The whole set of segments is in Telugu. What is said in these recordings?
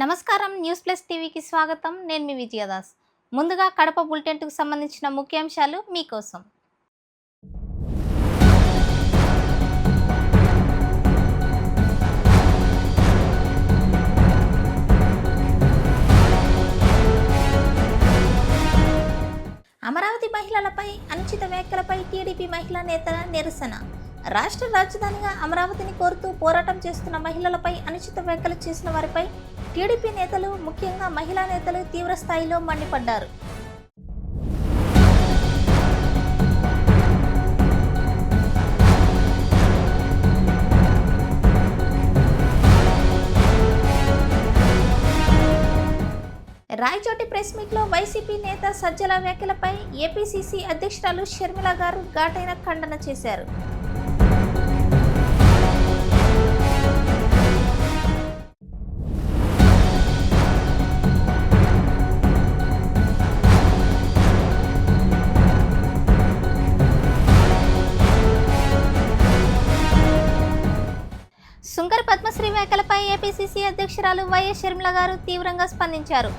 నమస్కారం. న్యూస్ ప్లస్ టీవీకి స్వాగతం. నేను మీ విజయదాస్. ముందుగా కడప బులెటిన్కు సంబంధించిన ముఖ్యాంశాలు మీకోసం అమరావతి మహిళలపై అనుచిత వ్యాఖ్యలపై టీడీపీ మహిళా నేతల నిరసన. రాష్ట్ర రాజధానిగా అమరావతిని కోరుతూ పోరాటం చేస్తున్న మహిళలపై అనుచిత వ్యాఖ్యలు చేసిన వారిపై టీడీపీ నేతలు ముఖ్యంగా మహిళా నేతలు తీవ్ర స్థాయిలో మండిపడ్డారు. రాయచోటి ప్రెస్ మీట్లో వైసీపీ నేత సజ్జల వ్యాఖ్యలపై ఏపీసీసీ అధ్యక్షురాలు షర్మిల గారు ఘాటైన ఖండన చేశారు. ఏపీసీసీ అధ్యక్షురాలు వైఎస్ షర్మిల గారు తీవ్రంగా స్పందించారు.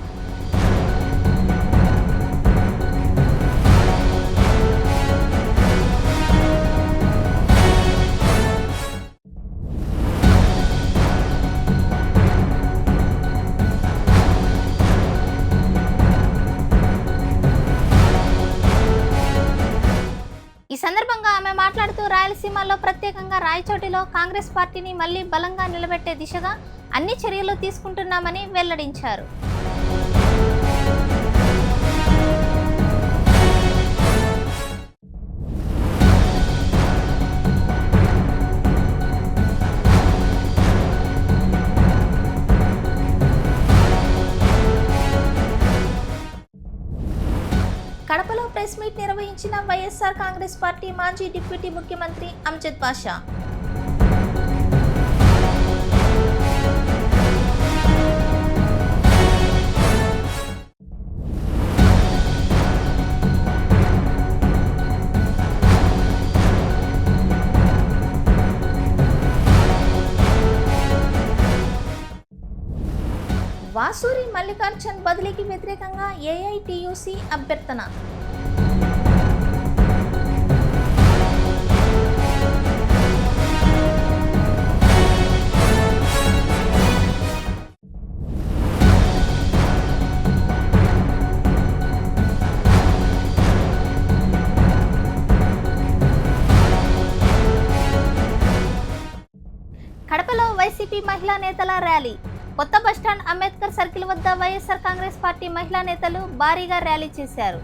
మాట్లాడుతూ రాయలసీమలో ప్రత్యేకంగా రాయచోటిలో కాంగ్రెస్ పార్టీని మళ్ళీ బలంగా నిలబెట్టే దిశగా అన్ని చర్యలు తీసుకుంటున్నామని వెల్లడించారు. ప్రెస్ మీట్ నిర్వహించిన వైఎస్ఆర్ కాంగ్రెస్ పార్టీ మాజీ డిప్యూటీ ముఖ్యమంత్రి అమ్జద్ పాషా వాసూరి మల్లికార్జున్ బదిలీకి వ్యతిరేకంగా ఏఐటియుసి అభ్యర్థన. నేతల ర్యాలీ. కొత్త బస్టాండ్ అంబేద్కర్ సర్కిల్ వద్ద వైఎస్ఆర్ కాంగ్రెస్ పార్టీ మహిళా నేతలు భారీగా ర్యాలీ చేశారు.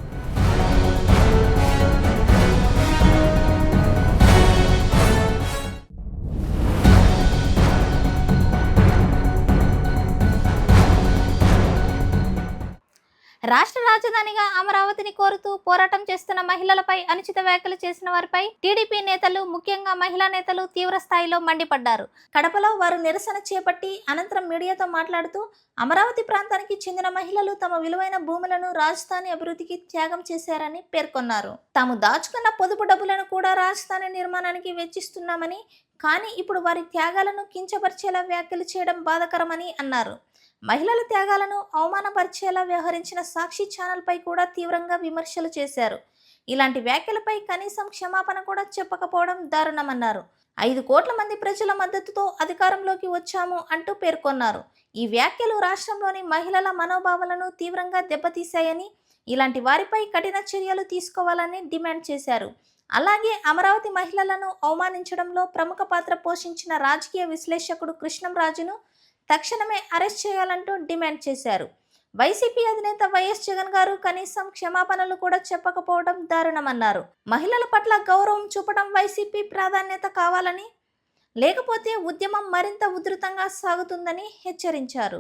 రాష్ట్ర రాజధానిగా అమరావతిని కోరుతూ పోరాటం చేస్తున్న మహిళలపై అనుచిత వ్యాఖ్యలు చేసిన వారిపై టీడీపీ నేతలు ముఖ్యంగా మహిళా నేతలు తీవ్ర స్థాయిలో మండిపడ్డారు. కడపలో వారు నిరసన చేపట్టి అనంతరం మీడియాతో మాట్లాడుతూ అమరావతి ప్రాంతానికి చెందిన మహిళలు తమ విలువైన భూములను రాజధాని అభివృద్ధికి త్యాగం చేశారని పేర్కొన్నారు. తాము దాచుకున్న పొదుపు డబ్బులను కూడా రాజధాని నిర్మాణానికి వెచ్చిస్తున్నామని కానీ ఇప్పుడు వారి త్యాగాలను కించపరిచేలా వ్యాఖ్యలు చేయడం బాధకరమని అన్నారు. మహిళల త్యాగాలను అవమానపరిచేలా వ్యవహరించిన సాక్షి ఛానల్పై కూడా తీవ్రంగా విమర్శలు చేశారు. ఇలాంటి వ్యాఖ్యలపై కనీసం క్షమాపణ కూడా చెప్పకపోవడం దారుణమన్నారు. ఐదు కోట్ల మంది ప్రజల మద్దతుతో అధికారంలోకి వచ్చాము అంటూ పేర్కొన్నారు. ఈ వ్యాఖ్యలు రాష్ట్రంలోని మహిళల మనోభావాలను తీవ్రంగా దెబ్బతీశాయని ఇలాంటి వారిపై కఠిన చర్యలు తీసుకోవాలని డిమాండ్ చేశారు. అలాగే అమరావతి మహిళలను అవమానించడంలో ప్రముఖ పాత్ర పోషించిన రాజకీయ విశ్లేషకుడు కృష్ణంరాజును తక్షణమే అరెస్ట్ చేయాలంటూ డిమాండ్ చేశారు. వైసీపీ అధినేత వైఎస్ జగన్ గారు కనీసం క్షమాపణలు కూడా చెప్పకపోవడం దారుణమన్నారు. మహిళల పట్ల గౌరవం చూపడం వైసీపీ ప్రాధాన్యత కావాలని లేకపోతే ఉద్యమం మరింత ఉధృతంగా సాగుతుందని హెచ్చరించారు.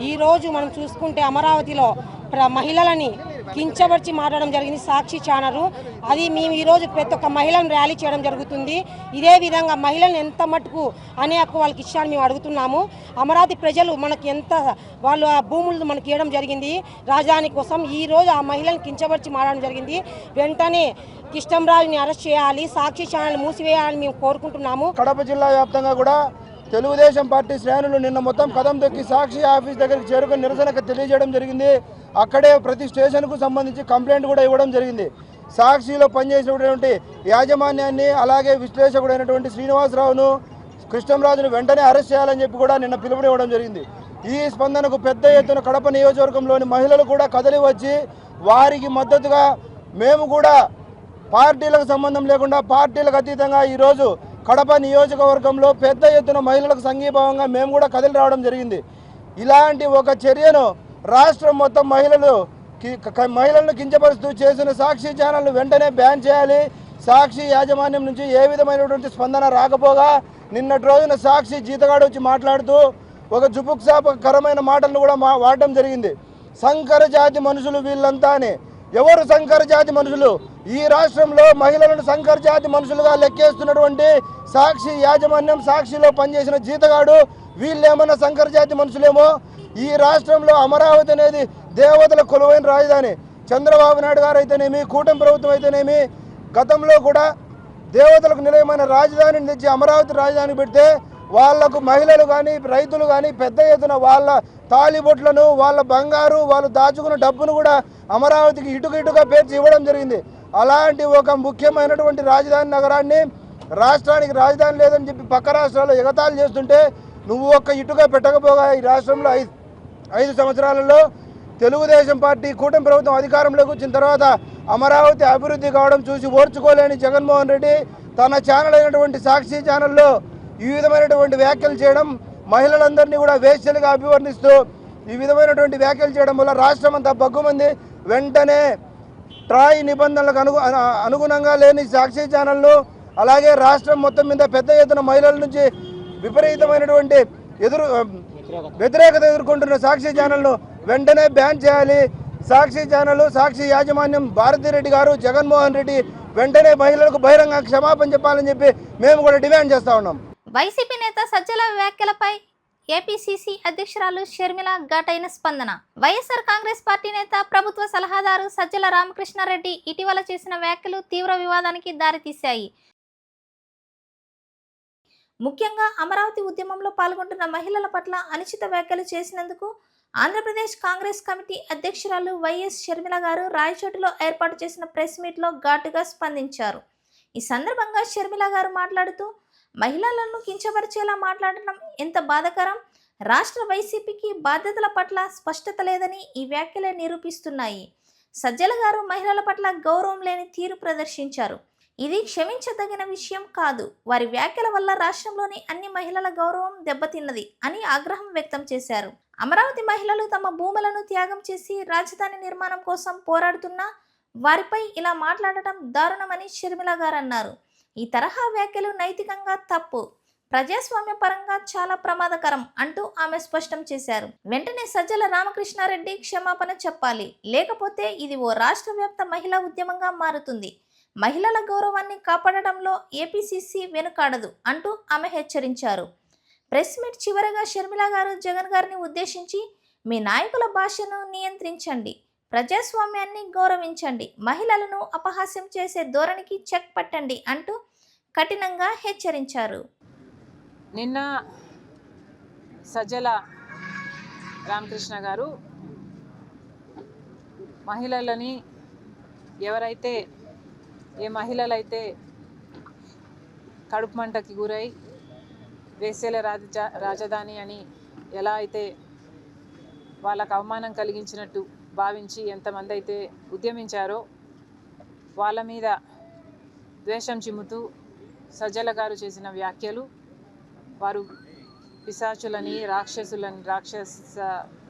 ఈరోజు మనం చూసుకుంటే అమరావతిలో ప్ర- మహిళలని కించపరిచి మాట్లాడడం జరిగింది సాక్షి ఛానల్ అది మేము ఈరోజు ప్రతి ఒక్క మహిళను ర్యాలీ చేయడం జరుగుతుంది. ఇదే విధంగా మహిళలను ఎంత మటుకు అనే హక్కు వాళ్ళకి ఇచ్చాలని మేము అడుగుతున్నాము. అమరావతి ప్రజలు మనకి ఎంత వాళ్ళు ఆ భూములు మనకి ఇవ్వడం జరిగింది. రాజధాని కోసం ఈ రోజు ఆ మహిళను కించపరిచి మాట్లాడడం జరిగింది. వెంటనే కిష్టంరాజుని అరెస్ట్ చేయాలి సాక్షి ఛానల్ మూసివేయాలని మేము కోరుకుంటున్నాము. కడప జిల్లా వ్యాప్తంగా కూడా తెలుగుదేశం పార్టీ శ్రేణులు నిన్న మొత్తం కదం తొక్కి సాక్షి ఆఫీస్ దగ్గరికి చేరుకుని నిరసన తెలియజేయడం జరిగింది. అక్కడే ప్రతి స్టేషన్కు సంబంధించి కంప్లైంట్ కూడా ఇవ్వడం జరిగింది. సాక్షిలో పనిచేసినటువంటి యాజమాన్యాన్ని అలాగే విశ్లేషకుడైనటువంటి శ్రీనివాసరావును కృష్ణంరాజును వెంటనే అరెస్ట్ చేయాలని చెప్పి కూడా నిన్న పిలుపునివ్వడం జరిగింది. ఈ స్పందనకు పెద్ద ఎత్తున కడప నియోజకవర్గంలోని మహిళలు కూడా కదలి వచ్చి వారికి మద్దతుగా మేము కూడా పార్టీలకు సంబంధం లేకుండా పార్టీలకు అతీతంగా ఈరోజు కడప నియోజకవర్గంలో పెద్ద ఎత్తున మహిళలకు సంఘీభావంగా మేము కూడా కదిలి రావడం జరిగింది. ఇలాంటి ఒక చర్యను రాష్ట్రం మొత్తం మహిళలు మహిళలను కించపరుస్తూ చేసిన సాక్షి ఛానల్ను వెంటనే బ్యాన్ చేయాలి. సాక్షి యాజమాన్యం నుంచి ఏ విధమైనటువంటి స్పందన రాకపోగా నిన్నటి రోజున సాక్షి జీతగాడు వచ్చి మాట్లాడుతూ ఒక జుపుక్సాపకరమైన మాటలను కూడా మా వాడడం జరిగింది. సంకర జాతి మనుషులు వీళ్ళంతా అని ఎవరు సంకర జాతి మనుషులు? ఈ రాష్ట్రంలో మహిళలను సంకర జాతి మనుషులుగా లెక్కేస్తున్నటువంటి సాక్షి యాజమాన్యం సాక్షిలో పనిచేసిన జీతగాడు వీళ్ళేమన్నా సంకర జాతి మనుషులేమో? ఈ రాష్ట్రంలో అమరావతి అనేది దేవతల కొలువైన రాజధాని. చంద్రబాబు నాయుడు గారు అయితేనేమి కూటమి ప్రభుత్వం అయితేనేమి గతంలో కూడా దేవతలకు నిలయమైన రాజధానిని తెచ్చి అమరావతి రాజధాని పెడితే వాళ్ళకు మహిళలు కానీ రైతులు కానీ పెద్ద ఎత్తున వాళ్ళ తాలిబొట్లను వాళ్ళ బంగారు వాళ్ళు దాచుకున్న డబ్బును కూడా అమరావతికి ఇటుక ఇటుగా పేర్చి ఇవ్వడం జరిగింది. అలాంటి ఒక ముఖ్యమైనటువంటి రాజధాని నగరాన్ని రాష్ట్రానికి రాజధాని లేదని చెప్పి పక్క రాష్ట్రాల్లో ఎగతాళి చేస్తుంటే నువ్వు ఒక్క ఇటుగా పెట్టకపోగా ఈ రాష్ట్రంలో ఐదు ఐదు సంవత్సరాలలో తెలుగుదేశం పార్టీ కూటమి ప్రభుత్వం అధికారంలోకి వచ్చిన తర్వాత అమరావతి అభివృద్ధి కావడం చూసి ఓర్చుకోలేని జగన్మోహన్ రెడ్డి తన ఛానల్ అయినటువంటి సాక్షి ఛానల్లో ఈ విధమైనటువంటి వ్యాఖ్యలు చేయడం మహిళలందరినీ కూడా వేశ్యలుగా అభివర్ణిస్తూ ఈ విధమైనటువంటి వ్యాఖ్యలు చేయడం వల్ల రాష్ట్రం అంతా బగ్గుమంది. వెంటనే ట్రాయ్ నిబంధనలకు అను అనుగుణంగా లేని సాక్షి ఛానళ్ళు అలాగే రాష్ట్రం మొత్తం మీద పెద్ద ఎత్తున మహిళల నుంచి విపరీతమైనటువంటి ఎదురు వ్యతిరేకత ఎదుర్కొంటున్న సాక్షి ఛానల్ను వెంటనే బ్యాన్ చేయాలి. సాక్షి ఛానల్ సాక్షి యాజమాన్యం భారతిరెడ్డి గారు జగన్మోహన్ రెడ్డి వెంటనే మహిళలకు బహిరంగ క్షమాపణ చెప్పాలని చెప్పి మేము కూడా డిమాండ్ చేస్తా ఉన్నాం. వైసీపీ నేత సజ్జల వ్యాఖ్యలపై ఏపీసీసీ అధ్యక్షురాలు షర్మిల ఘాటైన స్పందన. వైఎస్ఆర్ కాంగ్రెస్ పార్టీ నేత ప్రభుత్వ సలహాదారు సజ్జల రామకృష్ణారెడ్డి ఇటీవల చేసిన వ్యాఖ్యలు తీవ్ర వివాదానికి దారితీశాయి. ముఖ్యంగా అమరావతి ఉద్యమంలో పాల్గొంటున్న మహిళల పట్ల అనుచిత వ్యాఖ్యలు చేసినందుకు ఆంధ్రప్రదేశ్ కాంగ్రెస్ కమిటీ అధ్యక్షురాలు వైఎస్ షర్మిల గారు రాయచోటిలో ఏర్పాటు చేసిన ప్రెస్ మీట్లో ఘాటుగా స్పందించారు. ఈ సందర్భంగా షర్మిల గారు మాట్లాడుతూ మహిళలను కించపరిచేలా మాట్లాడటం ఎంత బాధకరం? రాష్ట్ర వైసీపీకి బాధ్యతల పట్ల స్పష్టత లేదని ఈ వ్యాఖ్యలే నిరూపిస్తున్నాయి. సజ్జల గారు మహిళల పట్ల గౌరవం లేని తీరు ప్రదర్శించారు. ఇది క్షమించదగిన విషయం కాదు. వారి వ్యాఖ్యల వల్ల రాష్ట్రంలోని అన్ని మహిళల గౌరవం దెబ్బతిన్నది అని ఆగ్రహం వ్యక్తం చేశారు. అమరావతి మహిళలు తమ భూములను త్యాగం చేసి రాజధాని నిర్మాణం కోసం పోరాడుతున్నా వారిపై ఇలా మాట్లాడటం దారుణమని షర్మిల గారు అన్నారు ఈ తరహా వ్యాఖ్యలు నైతికంగా తప్పు ప్రజాస్వామ్య పరంగా చాలా ప్రమాదకరం అంటూ ఆమె స్పష్టం చేశారు. వెంటనే సజ్జల రామకృష్ణారెడ్డి క్షమాపణ చెప్పాలి. లేకపోతే ఇది ఓ రాష్ట్ర వ్యాప్త మహిళా ఉద్యమంగా మారుతుంది. మహిళల గౌరవాన్ని కాపాడడంలో ఏపీసీసీ వెనుకాడదు అంటూ ఆమె హెచ్చరించారు. ప్రెస్ మీట్ చివరగా షర్మిల గారు జగన్ గారిని ఉద్దేశించి మీ నాయకుల భాషను నియంత్రించండి ప్రజాస్వామ్యాన్ని గౌరవించండి మహిళలను అపహాస్యం చేసే ధోరణికి చెక్ పట్టండి అంటూ కఠినంగా హెచ్చరించారు. నిన్న సజ్జల రామకృష్ణ గారు మహిళలని ఎవరైతే ఏ మహిళలైతే కడుపు మంటకి గురై వేసేల రాజ రాజధాని అని ఎలా అయితే వాళ్ళకు అవమానం కలిగించినట్టు భావించి ఎంతమంది అయితే ఉద్యమించారో వాళ్ళ మీద ద్వేషం చిమ్ముతూ సజ్జల గారు చేసిన వ్యాఖ్యలు వారు పిశాచులని రాక్షసులని రాక్షస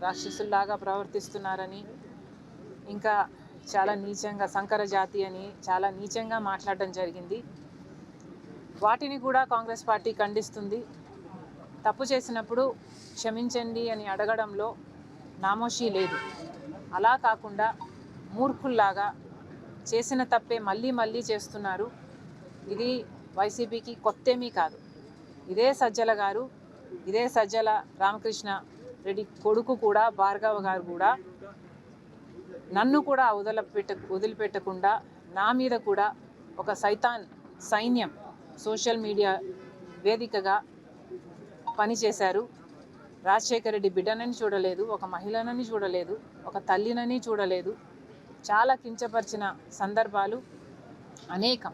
రాక్షసుల్లాగా ప్రవర్తిస్తున్నారని ఇంకా చాలా నీచంగా సంకర జాతి అని చాలా నీచంగా మాట్లాడడం జరిగింది. వాటిని కూడా కాంగ్రెస్ పార్టీ ఖండిస్తుంది. తప్పు చేసినప్పుడు క్షమించండి అని అడగడంలో నామోషి లేదు. అలా కాకుండా మూర్ఖుల్లాగా చేసిన తప్పే మళ్ళీ మళ్ళీ చేస్తున్నారు. ఇది వైసీపీకి కొత్తేమీ కాదు. ఇదే సజ్జల గారు ఇదే సజ్జల రామకృష్ణ రెడ్డి కొడుకు కూడా భార్గవ గారు కూడా నన్ను కూడా వదిలిపెట్ట వదిలిపెట్టకుండా నా మీద కూడా ఒక సైతాన్ సైన్యం సోషల్ మీడియా వేదికగా పనిచేశారు. రాజశేఖర రెడ్డి బిడ్డనని చూడలేదు ఒక మహిళనని చూడలేదు ఒక తల్లినని చూడలేదు. చాలా కించపరిచిన సందర్భాలు అనేకం.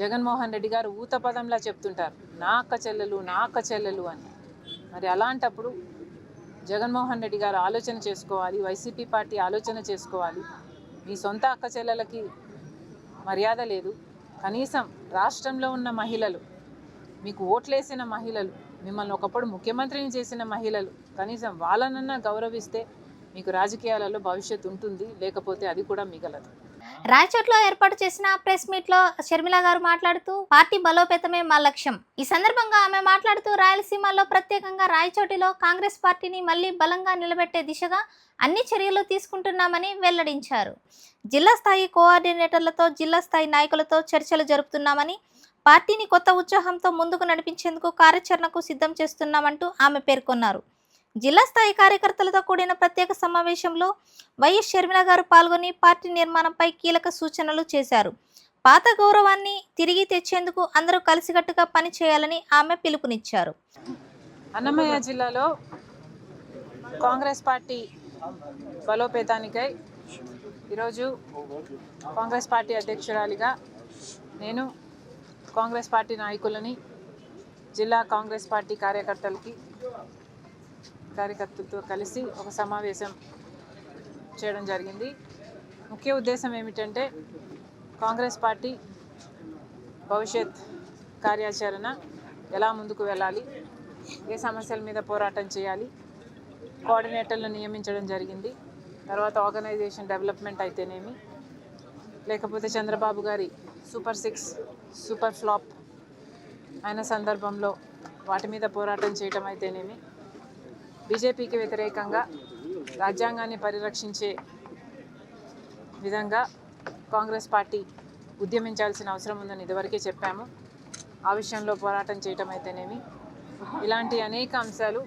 జగన్మోహన్ రెడ్డి గారు ఊత పదంలా చెప్తుంటారు నా అక్క చెల్లెలు నా అక్క చెల్లెలు అని. మరి అలాంటప్పుడు జగన్మోహన్ రెడ్డి గారు ఆలోచన చేసుకోవాలి వైసీపీ పార్టీ ఆలోచన చేసుకోవాలి. మీ సొంత అక్క చెల్లెలకి మర్యాద లేదు. కనీసం రాష్ట్రంలో ఉన్న మహిళలు మీకు ఓట్లేసిన మహిళలు మిమ్మల్ని ఒకప్పుడు ముఖ్యమంత్రిని చేసిన మహిళలు కనీసం వాళ్ళనన్నా గౌరవిస్తే మీకు రాజకీయాలలో భవిష్యత్తు ఉంటుంది లేకపోతే అది కూడా మిగలదు. రాయచోట్లో ఏర్పాటు చేసిన ప్రెస్ మీట్లో షర్మిల గారు మాట్లాడుతూ పార్టీ బలోపేతమే మా లక్ష్యం. ఈ సందర్భంగా ఆమె మాట్లాడుతూ రాయలసీమలో ప్రత్యేకంగా రాయచోటిలో కాంగ్రెస్ పార్టీని మళ్ళీ బలంగా నిలబెట్టే దిశగా అన్ని చర్యలు తీసుకుంటున్నామని వెల్లడించారు. జిల్లా స్థాయి కోఆర్డినేటర్లతో జిల్లా స్థాయి నాయకులతో చర్చలు జరుపుతున్నామని పార్టీని కొత్త ఉత్సాహంతో ముందుకు నడిపించేందుకు కార్యాచరణకు సిద్ధం చేస్తున్నామంటూ ఆమె పేర్కొన్నారు. జిల్లా స్థాయి కార్యకర్తలతో కూడిన ప్రత్యేక సమావేశంలో వైఎస్ షర్మిల గారు పాల్గొని పార్టీ నిర్మాణంపై కీలక సూచనలు చేశారు. పాత గౌరవాన్ని తిరిగి తెచ్చేందుకు అందరూ కలిసికట్టుగా పనిచేయాలని ఆమె పిలుపునిచ్చారు. అన్నమయ్య జిల్లాలో కాంగ్రెస్ పార్టీ బలోపేతానికై ఈరోజు కాంగ్రెస్ పార్టీ అధ్యక్షురాలిగా నేను కాంగ్రెస్ పార్టీ నాయకులని జిల్లా కాంగ్రెస్ పార్టీ కార్యకర్తలకి కార్యకర్తలతో కలిసి ఒక సమావేశం చేయడం జరిగింది. ముఖ్య ఉద్దేశం ఏమిటంటే కాంగ్రెస్ పార్టీ భవిష్యత్ కార్యాచరణ ఎలా ముందుకు వెళ్ళాలి? ఏ సమస్యల మీద పోరాటం చేయాలి? కోఆర్డినేటర్లను నియమించడం జరిగింది. తర్వాత ఆర్గనైజేషన్ డెవలప్మెంట్ అయితేనేమి? లేకపోతే చంద్రబాబు గారి సూపర్ సిక్స్ సూపర్ ఫ్లాప్ అయిన సందర్భంలో వాటి మీద పోరాటం చేయటం అయితేనేమి? బీజేపీకి వ్యతిరేకంగా రాజ్యాంగాన్ని పరిరక్షించే విధంగా కాంగ్రెస్ పార్టీ ఉద్యమించాల్సిన అవసరం ఉందని ఇదివరకే చెప్పాము. ఆ విషయంలో పోరాటం చేయటం అయితేనేమి? ఇలాంటి అనేక అంశాలు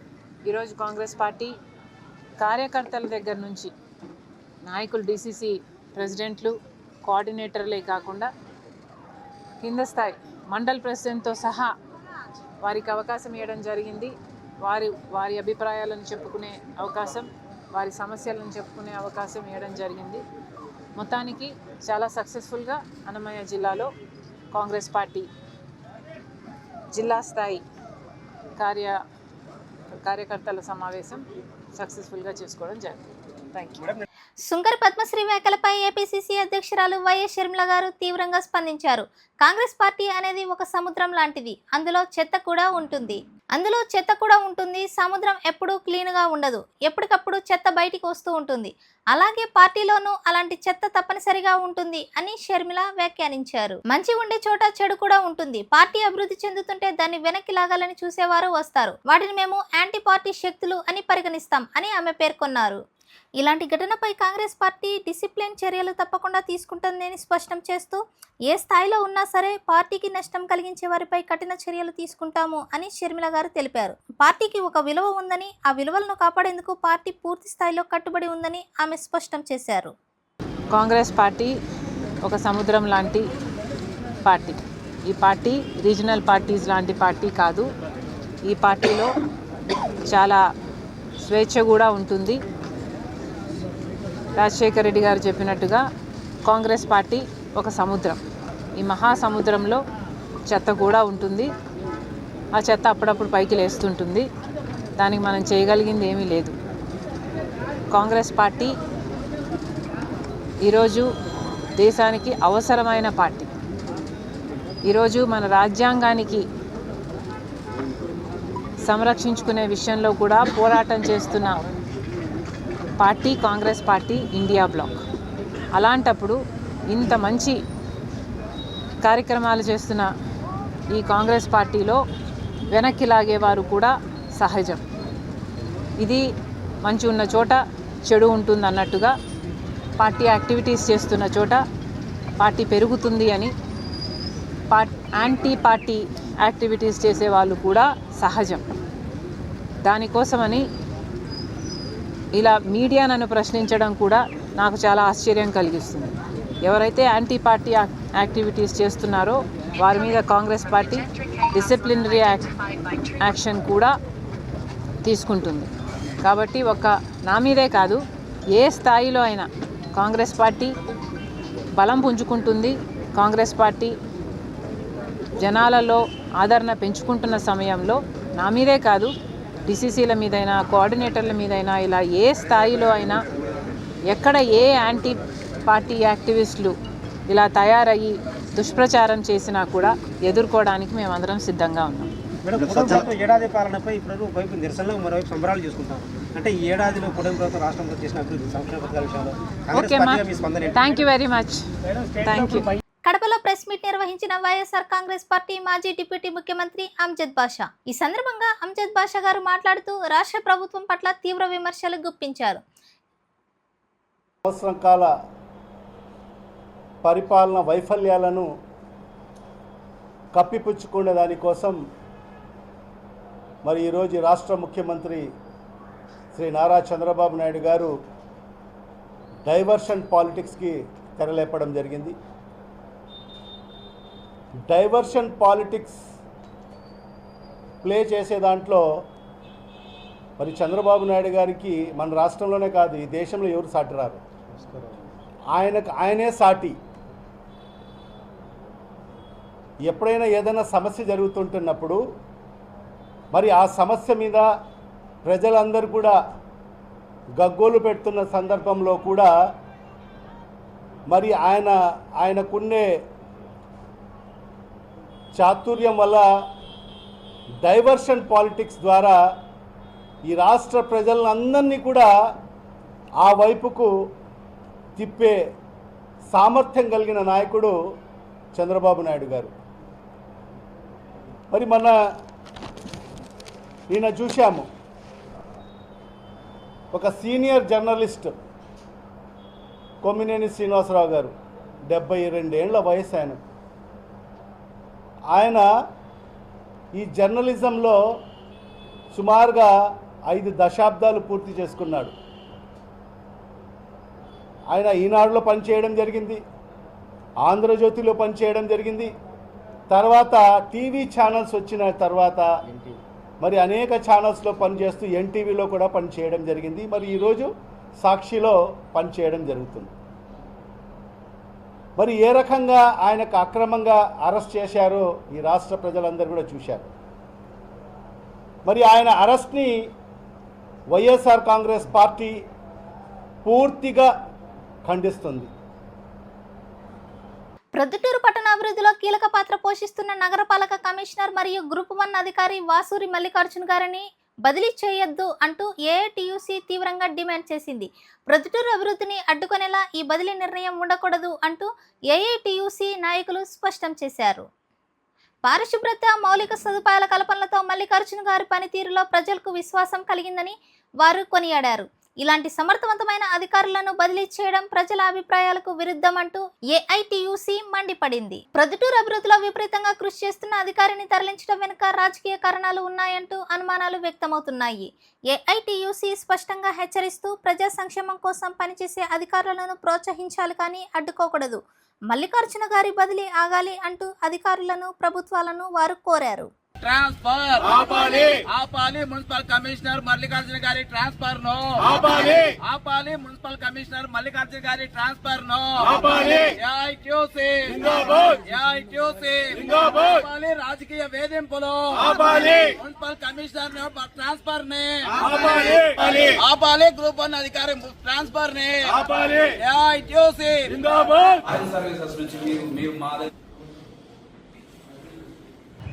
ఈరోజు కాంగ్రెస్ పార్టీ కార్యకర్తల దగ్గర నుంచి నాయకులు డీసీసీ ప్రెసిడెంట్లు కోఆర్డినేటర్లే కాకుండా కింద స్థాయి మండల్ ప్రెసిడెంట్తో సహా వారికి అవకాశం ఇవ్వడం జరిగింది. వారి వారి అభిప్రాయాలను చెప్పుకునే అవకాశం వారి సమస్యలను చెప్పుకునే అవకాశం ఇవ్వడం జరిగింది. మొత్తానికి చాలా సక్సెస్ఫుల్గా అన్నమయ్య జిల్లాలో కాంగ్రెస్ పార్టీ జిల్లా స్థాయి కార్య కార్యకర్తల సమావేశం సక్సెస్ఫుల్గా చేసుకోవడం జరిగింది. థ్యాంక్ యూ సుంకర పద్మశ్రీ వ్యాఖ్యలపై ఏపీసీసీ అధ్యక్షురాలు వైఎస్ షర్మిల గారు తీవ్రంగా స్పందించారు. కాంగ్రెస్ పార్టీ అనేది ఒక సముద్రం లాంటిది. అందులో చెత్త కూడా ఉంటుంది. అందులో చెత్త కూడా ఉంటుంది. సముద్రం ఎప్పుడూ క్లీన్గా ఉండదు. ఎప్పటికప్పుడు చెత్త బయటికి వస్తూ ఉంటుంది. అలాగే పార్టీలోనూ అలాంటి చెత్త తప్పనిసరిగా ఉంటుంది అని షర్మిల వ్యాఖ్యానించారు. మంచి ఉండే చోట చెడు కూడా ఉంటుంది. పార్టీ అభివృద్ధి చెందుతుంటే దాన్ని వెనక్కి లాగాలని చూసేవారు వస్తారు. వాటిని మేము యాంటీ పార్టీ శక్తులు అని పరిగణిస్తాం అని ఆమె పేర్కొన్నారు. ఇలాంటి ఘటనపై కాంగ్రెస్ పార్టీ డిసిప్లిన్ చర్యలు తప్పకుండా తీసుకుంటుందని స్పష్టం చేస్తూ ఏ స్థాయిలో ఉన్నా సరే పార్టీకి నష్టం కలిగించే వారిపై కఠిన చర్యలు తీసుకుంటాము అని షర్మిల గారు తెలిపారు. పార్టీకి ఒక విలువ ఉందని ఆ విలువలను కాపాడేందుకు పార్టీ పూర్తి స్థాయిలో కట్టుబడి ఉందని ఆమె స్పష్టం చేశారు. కాంగ్రెస్ పార్టీ ఒక సముద్రం లాంటి పార్టీ. ఈ పార్టీ రీజనల్ పార్టీస్ లాంటి పార్టీ కాదు. ఈ పార్టీలో చాలా స్వేచ్ఛ కూడా ఉంటుంది. రాజశేఖర రెడ్డి గారు చెప్పినట్టుగా కాంగ్రెస్ పార్టీ ఒక సముద్రం. ఈ మహాసముద్రంలో చెత్త కూడా ఉంటుంది. ఆ చెత్త అప్పుడప్పుడు పైకి లేస్తుంటుంది. దానికి మనం చేయగలిగింది ఏమీ లేదు. కాంగ్రెస్ పార్టీ ఈరోజు దేశానికి అవసరమైన పార్టీ. ఈరోజు మన రాజ్యాంగానికి సంరక్షించుకునే విషయంలో కూడా పోరాటం చేస్తున్న party Congress party India bloc. అలాంటప్పుడు ఇంత మంచి కార్యక్రమాలు చేస్తున్న ఈ కాంగ్రెస్ పార్టీలో వెనక్కి లాగేవారు కూడా సహజం. ఇది మంచి ఉన్న చోట చెడు ఉంటుంది అన్నట్టుగా పార్టీ యాక్టివిటీస్ చేస్తున్న చోట పార్టీ పెరుగుతుంది అని పార్ట్ యాంటీ పార్టీ యాక్టివిటీస్ చేసే వాళ్ళు కూడా సహజం. దానికోసమని ఇలా మీడియా నన్ను ప్రశ్నించడం కూడా నాకు చాలా ఆశ్చర్యం కలిగిస్తుంది. ఎవరైతే యాంటీ పార్టీ యాక్- యాక్టివిటీస్ చేస్తున్నారో వారి మీద Congress party disciplinary ac action కూడా తీసుకుంటుంది. కాబట్టి ఒక నా మీదే కాదు ఏ స్థాయిలో అయినా కాంగ్రెస్ పార్టీ బలం పుంజుకుంటుంది. కాంగ్రెస్ పార్టీ జనాలలో ఆదరణ పెంచుకుంటున్న సమయంలో నా మీదే కాదు డిసిసిల మీదైనా కోఆర్డినేటర్ల మీదైనా ఇలా ఏ స్థాయిలో అయినా ఎక్కడ ఏ యాంటీ పార్టీ యాక్టివిస్టులు ఇలా తయారయ్యి దుష్ప్రచారం చేసినా కూడా ఎదుర్కోవడానికి మేమందరం సిద్ధంగా ఉన్నాం. ఏడాది పాలనపై ఇప్పుడు ఒకవైపు నిరసనలు మరోవైపు సంబరాలు చేసుకుంటాం అంటే ఈ ఏడాదిలో కుటుంబ ప్రభుత్వం రాష్ట్రంలో చేసిన అభివృద్ధి సంక్షేమ పథకాల విషయంలో? Thank you very much. Thank you meet నిర్వహించిన వైఎస్ఆర్ కాంగ్రెస్ పార్టీ మాజీ డిప్యూటీ ముఖ్యమంత్రి అంజద్ బాషా. ఈ సందర్భంగా అంజద్ బాషా గారు మాట్లాడుతూ రాష్ట్ర ప్రభుత్వం పట్ల తీవ్ర విమర్శలు గుప్పించారు. సంవత్సరం కాల పరిపాలన వైఫల్యాలను కప్పిపుచ్చుకునే దానికోసం మరి ఈరోజు రాష్ట్ర ముఖ్యమంత్రి శ్రీ నారా చంద్రబాబు నాయుడు గారు డైవర్షన్ పాలిటిక్స్కి తెరలేపడం జరిగింది. డైవర్షన్ పాలిటిక్స్ ప్లే చేసే దాంట్లో మరి చంద్రబాబు నాయుడు గారికి మన రాష్ట్రంలోనే కాదు ఈ దేశంలో ఎవరు సాటి రారు ఆయనకు ఆయనే సాటి. ఎప్పుడైనా ఏదైనా సమస్య జరుగుతుంటున్నప్పుడు మరి ఆ సమస్య మీద ప్రజలందరూ కూడా గగ్గోలు పెడుతున్న సందర్భంలో కూడా మరి ఆయన ఆయనకున్నే చాతుర్యం వల్ల డైవర్షన్ పాలిటిక్స్ ద్వారా ఈ రాష్ట్ర ప్రజలందరినీ కూడా ఆ వైపుకు తిప్పే సామర్థ్యం కలిగిన నాయకుడు చంద్రబాబు నాయుడు గారు. మరి మన నిన్న చూశాము ఒక సీనియర్ జర్నలిస్ట్ కొమ్మినేని శ్రీనివాసరావు గారు డెబ్బై రెండేళ్ళ వయసు ఆయన ఆయన ఈ జర్నలిజంలో సుమారుగా ఐదు దశాబ్దాలు పూర్తి చేసుకున్నాడు. ఆయన ఈనాడులో పనిచేయడం జరిగింది ఆంధ్రజ్యోతిలో పనిచేయడం జరిగింది. తర్వాత టీవీ ఛానల్స్ వచ్చిన తర్వాత మరి అనేక ఛానల్స్లో పనిచేస్తూ ఎన్టీవీలో కూడా పనిచేయడం జరిగింది. మరి ఈరోజు సాక్షిలో పనిచేయడం జరుగుతుంది. మరి ఏ రకంగా ఆయనకు అక్రమంగా అరెస్ట్ చేశారో ఈ రాష్ట్ర ప్రజలందరూ కూడా చూశారు. మరి ఆయన అరెస్ట్ని వైఎస్ఆర్ కాంగ్రెస్ పార్టీ పూర్తిగా ఖండిస్తుంది. ప్రొద్దుటూరు పట్టణాభివృద్ధిలో కీలక పాత్ర పోషిస్తున్న నగరపాలక కమిషనర్ మరియు గ్రూప్ వన్ అధికారి వాసూరి మల్లికార్జున్ గారిని బదిలీ చేయొద్దు అంటూ ఏఐటీయూసీ తీవ్రంగా డిమాండ్ చేసింది. ప్రొద్దుటూరు అభివృద్ధిని అడ్డుకునేలా ఈ బదిలీ నిర్ణయం ఉండకూడదు అంటూ ఏఐటీయూసీ నాయకులు స్పష్టం చేశారు. పారిశుభ్రత మౌలిక సదుపాయాల కల్పనలతో మల్లికార్జున గారి పనితీరులో ప్రజలకు విశ్వాసం కలిగిందని వారు కొనియాడారు. ఇలాంటి సమర్థవంతమైన అధికారులను బదిలీ చేయడం ప్రజల అభిప్రాయాలకు విరుద్ధమంటూ ఏఐటియుసి మండిపడింది. ప్రొద్దుటూరు అభివృద్ధిలో విపరీతంగా కృషి చేస్తున్న అధికారిని తరలించడం వెనుక రాజకీయ కారణాలు ఉన్నాయంటూ అనుమానాలు వ్యక్తమవుతున్నాయి. ఏఐటియుసి స్పష్టంగా హెచ్చరిస్తూ ప్రజా సంక్షేమం కోసం పనిచేసే అధికారులను ప్రోత్సహించాలి కానీ అడ్డుకోకూడదు. మల్లికార్జున గారి బదిలీ ఆగాలి అంటూ అధికారులను ప్రభుత్వాలను వారు కోరారు. ట్రాన్స్ఫర్. ఆపాలి. ఆపాలి మున్సిపల్ కమిషనర్ మల్లికార్జున గారి ట్రాన్స్ఫర్ను ఆపాలి. ఆపాలి మున్సిపల్ కమిషనర్ మల్లికార్జున గారి ట్రాన్స్ఫర్ను ఆపాలి. ఏఐక్యూసీ. జిందాబాద్ ఏఐక్యూసీ. జిందాబాద్ ఆపాలి రాజకీయ వేధింపులు. ఆపాలి. మున్సిపల్ కమిషనర్ను ట్రాన్స్ఫర్ని ఆపాలి. ఆపాలి గ్రూప్ వన్ అధికారి ట్రాన్స్ఫర్ని ఆపాలి. ఏఐక్యూసీ. జిందాబాద్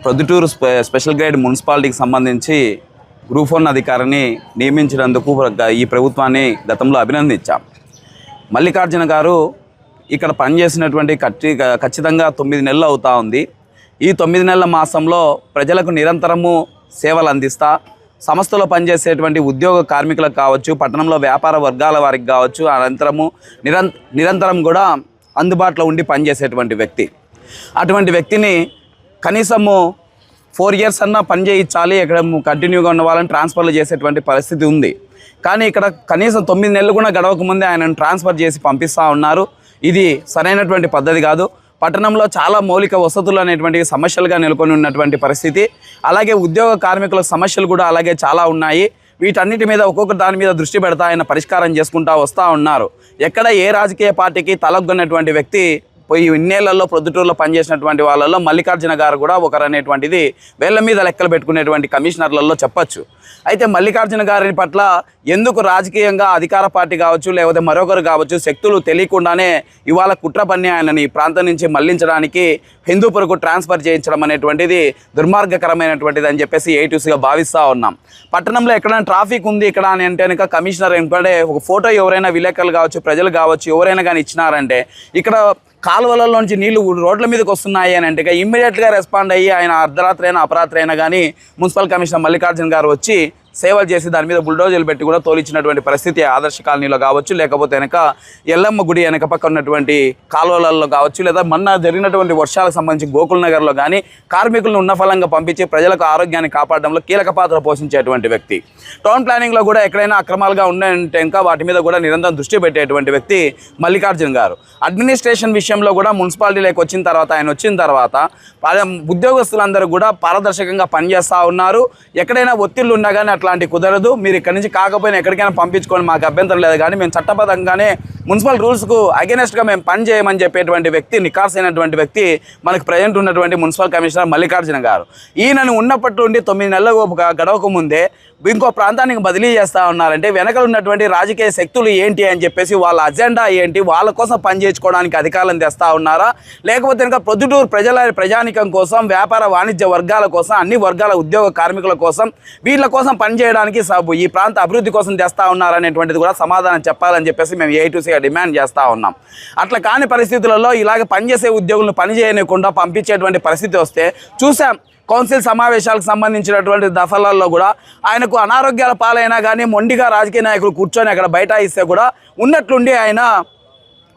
ప్రొద్దుటూరు స్పె- స్పెషల్ గైడ్ మున్సిపాలిటీకి సంబంధించి గ్రూప్ వన్ అధికారిని నియమించినందుకు ఈ ప్రభుత్వాన్ని గతంలో అభినందించాం. మల్లికార్జున గారు ఇక్కడ పనిచేసినటువంటి ఖచ్చి ఖచ్చితంగా తొమ్మిది నెలలు అవుతా ఉంది. ఈ తొమ్మిది నెలల మాసంలో ప్రజలకు నిరంతరము సేవలు అందిస్తా సంస్థలో పనిచేసేటువంటి ఉద్యోగ కార్మికులకు కావచ్చు పట్టణంలో వ్యాపార వర్గాల వారికి కావచ్చు అనంతరము నిరం నిరంతరం కూడా అందుబాటులో ఉండి పనిచేసేటువంటి వ్యక్తి. అటువంటి వ్యక్తిని కనీసము ఫోర్ ఇయర్స్ అన్నా పని చేయించాలి ఇక్కడ కంటిన్యూగా ఉన్న వాళ్ళని ట్రాన్స్ఫర్లు చేసేటువంటి పరిస్థితి ఉంది. కానీ ఇక్కడ కనీసం తొమ్మిది నెలలు కూడా గడవక ముందే ఆయనను ట్రాన్స్ఫర్ చేసి పంపిస్తూ ఉన్నారు. ఇది సరైనటువంటి పద్ధతి కాదు. పట్టణంలో చాలా మౌలిక వసతులు అనేటువంటి సమస్యలుగా నెలకొని ఉన్నటువంటి పరిస్థితి. అలాగే ఉద్యోగ కార్మికుల సమస్యలు కూడా అలాగే చాలా ఉన్నాయి. వీటన్నిటి మీద ఒక్కొక్క దాని మీద దృష్టి పెడతా ఆయన పరిష్కారం చేసుకుంటా వస్తూ ఉన్నారు. ఎక్కడ ఏ రాజకీయ పార్టీకి తలగ్గొన్నటువంటి వ్యక్తి పోయి ఇన్నేళ్ళలో ప్రొద్దుటూరులో పనిచేసినటువంటి వాళ్ళలో మల్లికార్జున గారు కూడా ఒకరు అనేటువంటిది వేళ్ళ మీద లెక్కలు పెట్టుకునేటువంటి కమిషనర్లలో చెప్పొచ్చు. అయితే మల్లికార్జున గారి పట్ల ఎందుకు రాజకీయంగా అధికార పార్టీ కావచ్చు లేకపోతే మరొకరు కావచ్చు శక్తులు తెలియకుండానే ఇవాళ కుట్ర పని ఆయనని ప్రాంతం నుంచి మళ్ళించడానికి హిందూపురకు ట్రాన్స్ఫర్ చేయించడం అనేటువంటిది దుర్మార్గకరమైనటువంటిది అని చెప్పేసి ఏటీసీగా భావిస్తూ ఉన్నాం. పట్టణంలో ఎక్కడైనా ట్రాఫిక్ ఉంది ఇక్కడ అని అంటే కనుక కమిషనర్ ఎందుకంటే ఒక ఫోటో ఎవరైనా విలేకరులు కావచ్చు ప్రజలు కావచ్చు ఎవరైనా కానీ ఇచ్చినారంటే ఇక్కడ కాలువలలో నుంచి నీళ్ళు రోడ్ల మీదకి వస్తున్నాయి అని అంటే ఇమ్మీడియట్గా రెస్పాండ్ అయ్యి ఆయన అర్ధరాత్రి అయినా అపరాత్రి అయినా కానీ మున్సిపల్ కమిషనర్ మల్లికార్జున గారు వచ్చి సేవలు చేసి దాని మీద బుల్డోజర్లు పెట్టి కూడా తోలిచ్చినటువంటి పరిస్థితి ఆదర్శ కాలనీలో కావచ్చు లేకపోతే వెనక ఎల్లమ్మ గుడి వెనక పక్క ఉన్నటువంటి కాలువలలో కావచ్చు లేదా మొన్న జరిగినటువంటి వర్షాలకు సంబంధించి గోకుల్ నగర్లో కానీ కార్మికులను ఉన్న ఫలంగా పంపించి ప్రజలకు ఆరోగ్యాన్ని కాపాడడంలో కీలక పాత్ర పోషించేటువంటి వ్యక్తి. టౌన్ ప్లానింగ్లో కూడా ఎక్కడైనా అక్రమాలుగా ఉన్నాయంటే ఇంకా వాటి మీద కూడా నిరంతరం దృష్టి పెట్టేటువంటి వ్యక్తి మల్లికార్జున్ గారు. అడ్మినిస్ట్రేషన్ విషయంలో కూడా మున్సిపాలిటీలోకి వచ్చిన తర్వాత ఆయన వచ్చిన తర్వాత ఉద్యోగస్తులందరూ కూడా పారదర్శకంగా పనిచేస్తూ ఉన్నారు. ఎక్కడైనా ఒత్తిళ్ళు ఉన్నా కానీ అట్లాంటి కుదరదు. మీరు ఇక్కడి నుంచి కాకపోయినా ఎక్కడికైనా పంపించుకోండి మాకు అభ్యంతరం లేదు. కానీ మేము చట్టబద్ధంగానే మున్సిపల్ రూల్స్కు అగెనెస్ట్గా మేము పని చేయమని చెప్పేటువంటి వ్యక్తి నికార్సైనటువంటి వ్యక్తి మనకు ప్రజెంట్ ఉన్నటువంటి మున్సిపల్ కమిషనర్ మల్లికార్జున గారు. ఈయనను ఉన్నప్పటి నుండి తొమ్మిది నెలలకు గ- గడవక ముందే ఇంకో ప్రాంతానికి బదిలీ చేస్తూ ఉన్నారంటే వెనకలు ఉన్నటువంటి రాజకీయ శక్తులు ఏంటి అని చెప్పేసి వాళ్ళ అజెండా ఏంటి వాళ్ళ కోసం పనిచేసుకోవడానికి అధికారం తెస్తా ఉన్నారా? లేకపోతే ఇంకా ప్రొద్దుటూరు ప్రజల ప్రజానికం కోసం వ్యాపార వాణిజ్య వర్గాల కోసం అన్ని వర్గాల ఉద్యోగ కార్మికుల కోసం వీళ్ళ కోసం పనిచేయడానికి సబ్ ఈ ప్రాంత అభివృద్ధి కోసం తెస్తా ఉన్నారనేటువంటిది కూడా సమాధానం చెప్పాలని చెప్పేసి మేము ఏ ఏఐటీసీగా డిమాండ్ చేస్తూ ఉన్నాం. అట్లా కాని పరిస్థితులలో ఇలాగ పనిచేసే ఉద్యోగులను పనిచేయనికుండా పంపించేటువంటి పరిస్థితి వస్తే చూసాం కౌన్సిల్ సమావేశాలకు సంబంధించినటువంటి దఫలాల్లో కూడా ఆయనకు అనారోగ్యాల పాలైనా కానీ మొండిగా రాజకీయ నాయకులు కూర్చొని అక్కడ బయట ఇస్తే కూడా ఉన్నట్లుండి ఆయన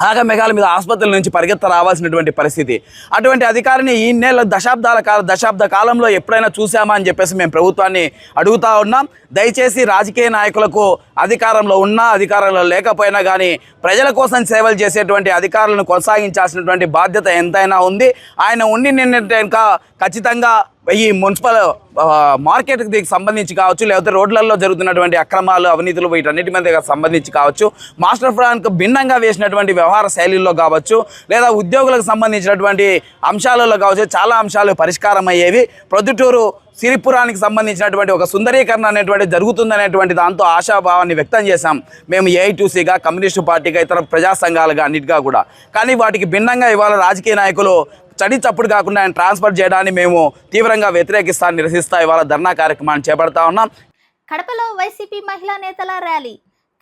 ఆగమేఘాల మీద ఆసుపత్రుల నుంచి పరిగెత్త రావాల్సినటువంటి పరిస్థితి. అటువంటి అధికారిని ఈ నెల దశాబ్దాల కాల దశాబ్ద కాలంలో ఎప్పుడైనా చూసామా అని చెప్పేసి మేము ప్రభుత్వాన్ని అడుగుతా ఉన్నాం. దయచేసి రాజకీయ నాయకులకు అధికారంలో ఉన్నా అధికారంలో లేకపోయినా కానీ ప్రజల కోసం సేవలు చేసేటువంటి అధికారులను కొనసాగించాల్సినటువంటి బాధ్యత ఎంతైనా ఉంది. ఆయన ఉండి నిన్నటి ఇంకా ఖచ్చితంగా ఈ మున్సిపల్ మార్కెట్కి దీనికి సంబంధించి కావచ్చు లేకపోతే రోడ్లలో జరుగుతున్నటువంటి అక్రమాలు అవినీతులు వీటన్నిటి మీద సంబంధించి కావచ్చు మాస్టర్ ప్లాన్కు భిన్నంగా వేసినటువంటి వ్యవహార శైలిలో కావచ్చు లేదా ఉద్యోగులకు సంబంధించినటువంటి అంశాలలో కావచ్చు చాలా అంశాలు పరిష్కారం అయ్యేవి ప్రొద్దుటూరు సిరిపురానికి సంబంధించినటువంటి ఒక సుందరీకరణ అనేటువంటి జరుగుతుందనేటువంటి దాంతో ఆశాభావాన్ని వ్యక్తం చేశాం. మేము ఏఐటీసీగా కమ్యూనిస్టు పార్టీగా ఇతర ప్రజా సంఘాలుగా అన్నిటిగా కూడా. కానీ వాటికి భిన్నంగా ఇవాళ రాజకీయ నాయకులు చడి చప్పుడు కాకుండా ఆయన ట్రాన్స్ఫర్ చేయడాన్ని మేము తీవ్రంగా వ్యతిరేకిస్తా నిరసిస్తా ఇవాళ ధర్నా కార్యక్రమాన్ని చేపడతా ఉన్నాం. కడపలో వైసీపీ మహిళా నేతల ర్యాలీ.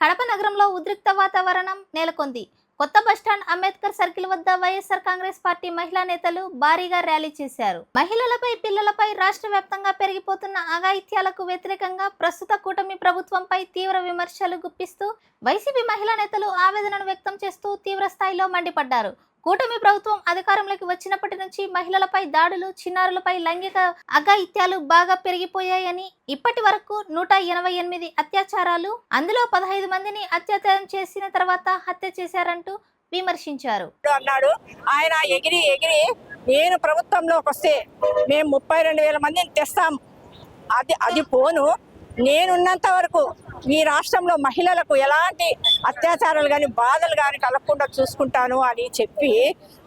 కడప నగరంలో ఉద్రిక్త వాతావరణం నెలకొంది. కొత్త బస్టాండ్ అంబేద్కర్ సర్కిల్ వద్ద వైఎస్ఆర్ కాంగ్రెస్ పార్టీ మహిళా నేతలు భారీగా ర్యాలీ చేశారు. మహిళలపై పిల్లలపై రాష్ట్ర వ్యాప్తంగా పెరిగిపోతున్న అఘాయిత్యాలకు వ్యతిరేకంగా ప్రస్తుత కూటమి ప్రభుత్వంపై తీవ్ర విమర్శలు గుప్పిస్తూ వైసీపీ మహిళా నేతలు ఆవేదనను వ్యక్తం చేస్తూ తీవ్ర స్థాయిలో మండిపడ్డారు. కూటమి ప్రభుత్వం అధికారంలోకి వచ్చినప్పటి నుంచి మహిళలపై దాడులు చిన్నారులపై లైంగిక అఘాయిత్యాలు బాగా పెరిగిపోయాయని ఇప్పటి వరకు నూట ఎనభై ఎనిమిది అత్యాచారాలు అందులో పదహైదు మందిని అత్యాచారం చేసిన తర్వాత హత్య చేశారంటూ విమర్శించారు. అన్నాడు ఆయన ఎగిరి ఎగిరి నేను ప్రభుత్వంలోకి వస్తే మేము ముప్పై రెండు వేల మందిని తెస్తాం. అది అది పోను. నేనున్నంత వరకు ఈ రాష్ట్రంలో మహిళలకు ఎలాంటి అత్యాచారాలు కానీ బాధలు కానీ కలగకుండా చూసుకుంటాను అని చెప్పి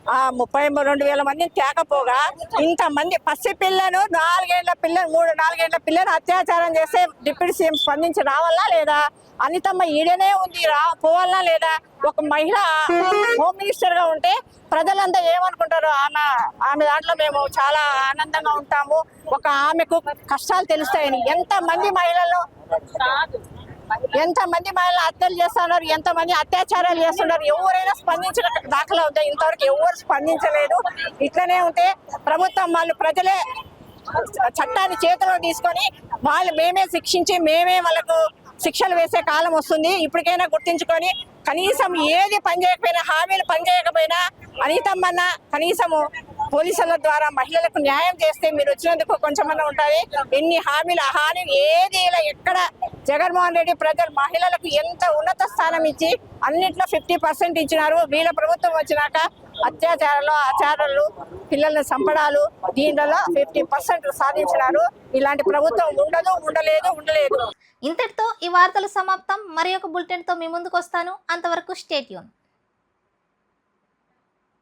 ఆ ముప్పై రెండు వేల మందిని తేకపోగా ఇంతమంది పసి పిల్లను నాలుగేళ్ళ పిల్లలు మూడు నాలుగేళ్ళ పిల్లలు అత్యాచారం చేస్తే డిప్యూటీ సీఎం స్పందించి రావాలా లేదా? అనితమ్మ ఈడనే ఉంది రా పోవాలా లేదా? ఒక మహిళ హోమ్ మినిస్టర్గా ఉంటే ప్రజలంతా ఏమనుకుంటారు? ఆమె ఆమె దాంట్లో మేము చాలా ఆనందంగా ఉంటాము. ఒక ఆమెకు కష్టాలు తెలుస్తాయని. ఎంత మంది మహిళలు ఎంత మంది మహిళలు హత్యలు చేస్తున్నారు ఎంత మంది అత్యాచారాలు చేస్తున్నారు ఎవరైనా స్పందించిన దాఖలా ఉందా ఇంతవరకు ఎవరు స్పందించలేదు. ఇట్లనే ఉంటే ప్రభుత్వం వాళ్ళు ప్రజలే చట్టాన్ని చేతిలో తీసుకొని వాళ్ళు మేమే శిక్షించి మేమే వాళ్ళకు శిక్షలు వేసే కాలం వస్తుంది. ఇప్పటికైనా గుర్తించుకొని కనీసం ఏది పని చేయకపోయినా హామీలు పని చేయకపోయినా అనితమ్మన్న కనీసము పోలీసుల ద్వారా మహిళలకు న్యాయం చేస్తే మీరు వచ్చినందుకు కొంచెమన్నా ఉంటుంది. ఎన్ని హామీలు హామీ ఏది ఇలా ఎక్కడ జగన్మోహన్ రెడ్డి ప్రజలు మహిళలకు ఎంత ఉన్నత స్థానం ఇచ్చి అన్నిట్లో ఫిఫ్టీ పర్సెంట్ ఇచ్చినారు. వీళ్ళ ప్రభుత్వం వచ్చినాక అత్యాచారాలు ఆచారాలు పిల్లల్ని చంపడాలు దీనిలో ఫిఫ్టీ పర్సెంట్ సాధించినారు. ఇలాంటి ప్రభుత్వం ఉండదు ఉండలేదు ఉండలేదు. ఇంతటితో ఈ వార్తలు సమాప్తం. మరి ఒక బులెటిన్తో మీ ముందుకు వస్తాను. అంతవరకు స్టేట్యూన్.